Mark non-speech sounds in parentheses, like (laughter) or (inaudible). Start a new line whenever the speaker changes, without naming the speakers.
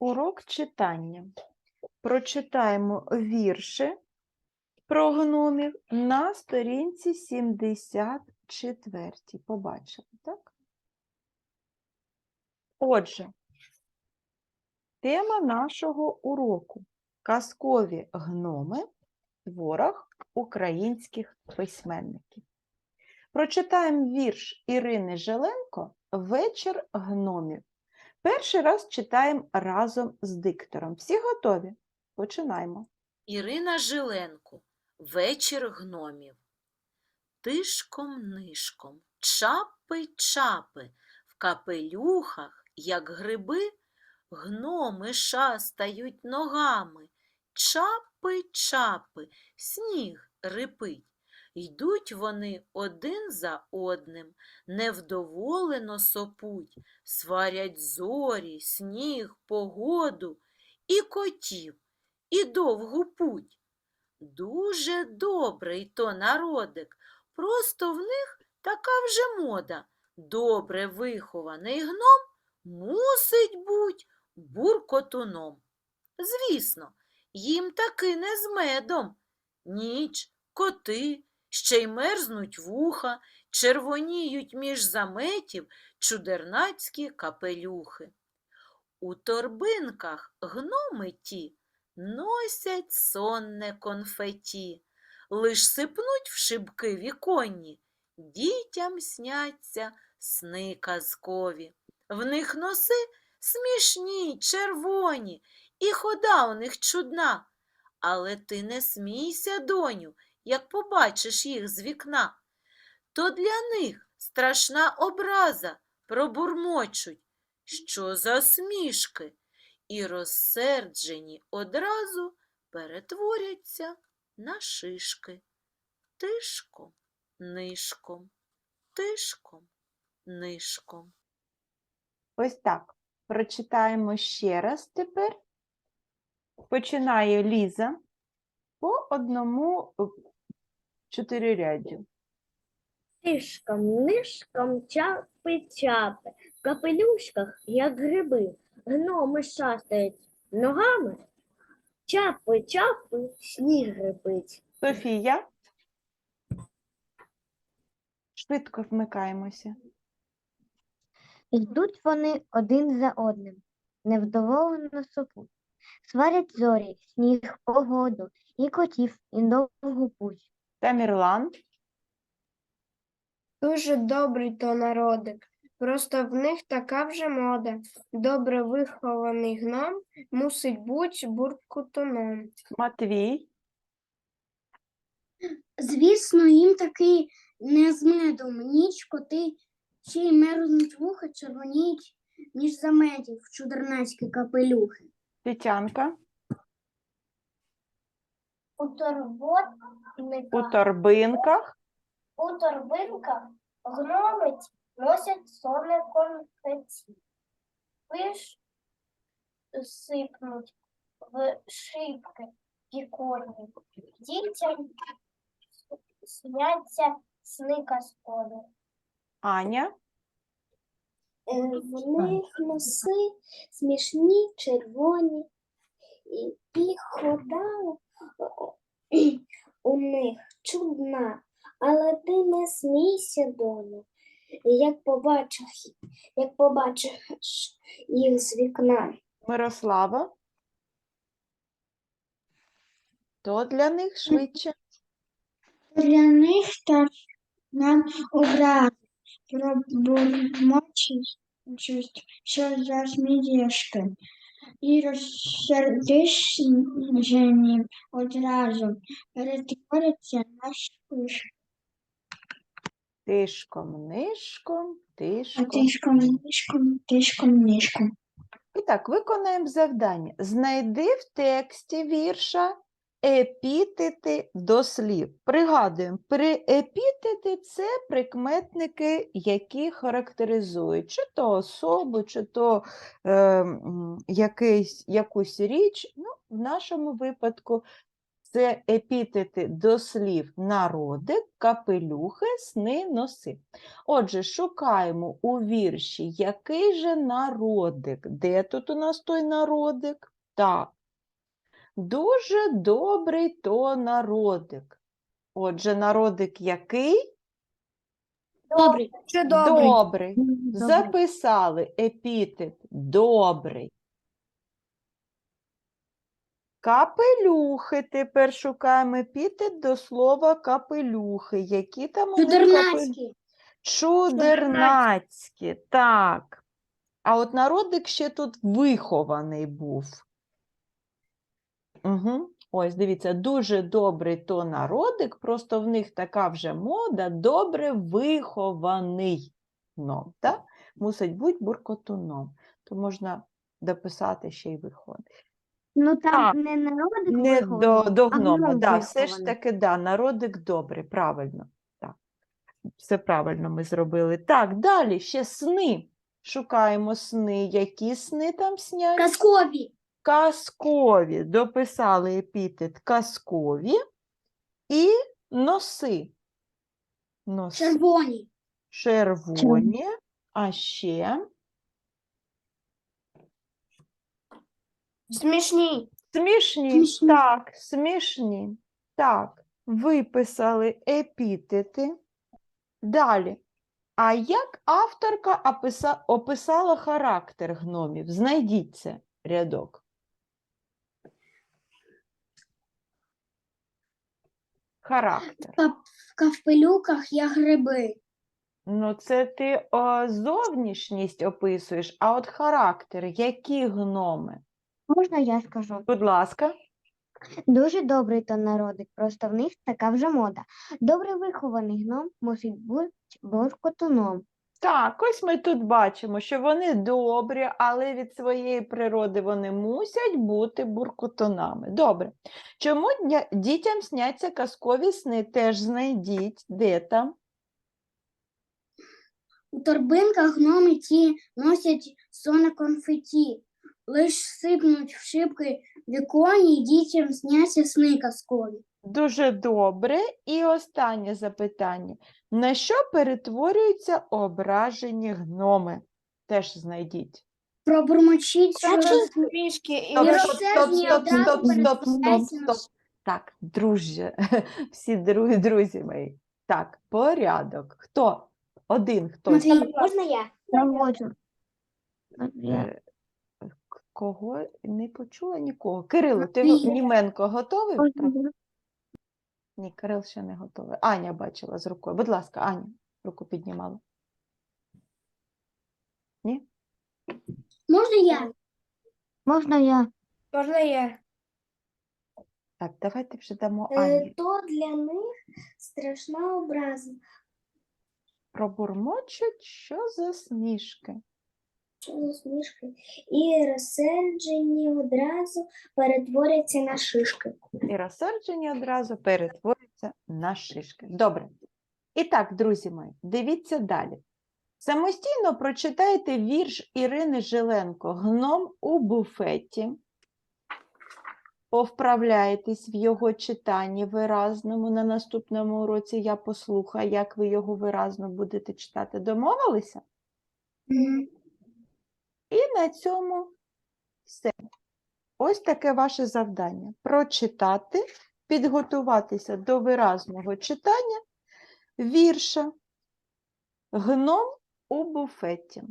урок читання. Прочитаємо вірші про гномів на сторінці 74. Побачили, так? Отже, тема нашого уроку казкові гноми в творах українських письменників. Прочитаємо вірш Ірини Желенко Вечір гномів. Перший раз читаємо разом з диктором. Всі готові? Починаємо.
Ірина Жиленко Вечір гномів. Тишком-нишком, чапи-чапи, в капелюхах, як гриби, гноми шастають ногами, чапи-чапи, сніг рипить. Йдуть вони один за одним, невдоволено сопуть, сварять зорі, сніг, погоду і котів, і довгу путь. Дуже добрий то народик, просто в них така вже мода. Добре вихований гном мусить буть буркотуном. Звісно, їм таки не з медом. Ніч, коти, ще й мерзнуть вуха, червоніють між заметів чудернацькі капелюхи. У торбинках гноми ті носять сонне конфеті, лиш сипнуть в шибки віконні, дітям сняться сни казкові. В них носи смішні, червоні, і хода у них чудна. Але ти не смійся, доню, як побачиш їх з вікна. То для них страшна образа пробурмочуть. Що за смішки? і розсерджені одразу перетворяться на шишки. Тишком, нишком, тишком, нишком.
Ось так. Прочитаємо ще раз тепер. Починає Ліза по одному чотириряддю.
Тишком, нишком, чапи, чапи, в капелюшках, як гриби, гноми шастають ногами, чапи, чапи, сніг грипить.
Софія. Швидко вмикаємося.
Йдуть вони один за одним, невдоволено сопуть. Сварять зорі, сніг, погоду, і котів, і довгу путь.
Тамірлан.
Дуже добрий то народик. Просто в них така вже мода. Добре вихований гном мусить бути буркутоном.
Матвій.
Звісно, їм таки не з медом. Ніч коти ще й мерзнуть вуха, червоніють між заметів чудернацькі капелюхи.
Тетянка.
У торботниках,
У торбинках.
у торбинках гноми носять сонне конфеті. Лиш сипнуть в шибки віконні. Дітям сняться сни казкові.
Аня.
Е, В них носи смішні, червоні, і, і хода у них чудна, але ти не смійся, доню, як побачиш, як побачиш їх з вікна.
Мирослава. То для них швидше.
Для них так нам образ пробурмочить, що за смієшки. І розсердишені одразу перетворяться на шпиш.
Тишком, нишком, тишком.
Тишком, нишком, тишком, нишком.
І так, виконаємо завдання. Знайди в тексті вірша епітети до слів. Пригадуємо, при епітети це прикметники, які характеризують чи то особу, чи то е, якийсь, якусь річ. Ну, в нашому випадку Це епітети до слів народик, капелюхи, сни, носи. Отже, шукаємо у вірші, який же народик. Де тут у нас той народик? Так. Дуже добрий то народик. Отже, народик який?
Добрий.
Чи добрий?
Добрий. Записали епітет добрий. Капелюхи. Тепер шукаємо епітет до слова капелюхи. Які там у них капелюхи?
Чудернацький.
Чудернацькі, так. А от народик ще тут вихований був. Угу. Ось, дивіться, дуже добрий то народик, просто в них така вже мода, добре вихований ном, так? Мусить бути буркотуном. То можна дописати ще й вихований.
Ну
Так.
там не народик
Не до, до
а
гнома, да, все ж таки, да, народик добрий, правильно. Так. Все правильно ми зробили. Так, далі ще сни. Шукаємо сни. Які сни там снять?
Казкові.
Казкові. Дописали епітет казкові і носи. Носи
Червоні.
червоні, а ще
Смішні.
Смішні,
Смішні.
так, смішні. Так, виписали епітети. Далі. А як авторка описала характер гномів? Знайдіть це рядок. Характер.
В капелюках я гриби.
Ну, це ти о, зовнішність описуєш, а от характер, які гноми?
Можна я скажу?
Будь ласка.
Дуже добрий то народик, просто в них така вже мода. Добре вихований гном мусить бути буркотуном.
Так, ось ми тут бачимо, що вони добрі, але від своєї природи вони мусять бути буркотунами. Добре. Чому дітям сняться казкові сни? Теж знайдіть, де там?
У торбинках гноми ті носять соне конфеті. Лиш сипнуть в шибки віконі, дітям сняться сни казкові.
Дуже добре. І останнє запитання. На що перетворюються ображені гноми? Теж знайдіть.
Пробурмочіть,
Трішки і
Стоп, стоп, стоп, стоп, стоп, стоп, стоп, стоп. Так, друзі, (laughs) всі друзі, друзі мої. Так, порядок. Хто? Один хтось.
Матвій, можна я?
Я можу. Я.
Е, Кого не почула нікого. Кирило, ти
Матвій.
Німенко готовий? Ні, Кирил ще не готовий. Аня бачила з рукою. Будь ласка, Аня, руку піднімала. Ні?
Можна я?
Можна я?
можна я.
Так, давайте вже дамо
Е,
Ані.
То для них страшна образа.
Пробурмочуть, що за смішки.
Що за смішки? І розсерджені одразу перетворяться на шишки.
І розсерджені одразу перетворюються на шишки. Добре. І так, друзі мої, дивіться далі. Самостійно прочитайте вірш Ірини Жиленко Гном у буфеті. Повправляєтесь в його читанні виразному. На наступному уроці я послухаю, як ви його виразно будете читати. Домовилися? І на цьому все. Ось таке ваше завдання: прочитати, підготуватися до виразного читання вірша Гном у буфеті.